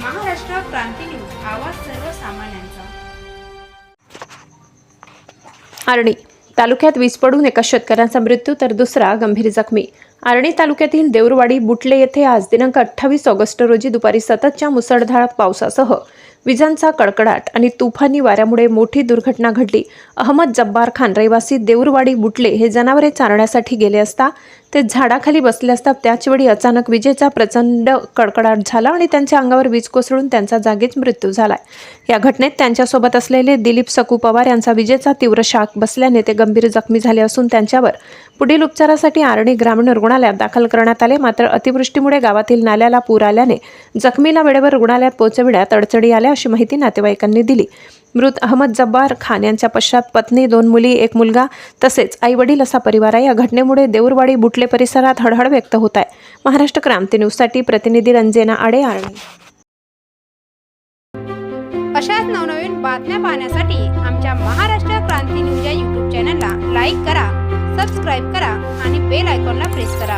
क्रांती news आवाज सर्वसामान्यांचा. आरणी तालुक्यात वीज पडून एका शेतकऱ्याचा मृत्यू तर दुसरा गंभीर जखमी. आर्णी तालुक्यातील देऊरवाडी बुटले येथे आज दिनांक अठ्ठावीस ऑगस्ट रोजी दुपारी सततच्या मुसळधार पावसासह विजांचा कडकडाट आणि तुफानी वाऱ्यामुळे मोठी दुर्घटना घडली. अहमद जब्बार खान रहिवासी देऊरवाडी बुटले हे जनावरे चारण्यासाठी गेले असता ते झाडाखाली बसले असता त्याचवेळी अचानक विजेचा प्रचंड कडकडाट झाला आणि त्यांच्या अंगावर वीज कोसळून त्यांचा जागीच मृत्यू झाला या घटनेत त्यांच्यासोबत असलेले दिलीप सकू पवार यांचा विजेचा तीव्र शाक बसल्याने ते गंभीर जखमी झाले असून त्यांच्यावर पुढील उपचारासाठी आर्णी ग्रामीण रुग्णालयात दाखल करण्यात आले. मात्र अतिवृष्टीमुळे गावातील नाल्याला पूर आल्याने जखमीला वेळेवर रुग्णालयात पोहोचविण्यात अडचणी आल्या. अशी माहिती नातेवाईकांनी दिली. मृत अहमद जब्बार खान यांच्या पश्चात पत्नी दोन मुली एक मुलगा तसेच आई वडील असा परिवार आहे. या घटनेमुळे देऊरवाडी बुटले परिसरात हळहळ व्यक्त होत आहे. महाराष्ट्र क्रांती न्यूजसाठी प्रतिनिधी रंजना आडे आर्णी अशाच नवनवीन बातम्या पाहण्यासाठी आमच्या महाराष्ट्र क्रांती न्यूज या यूट्यूब चॅनलला लाईक करा सबस्क्राईब करा आणि बेल आयकॉनला प्रेस करा.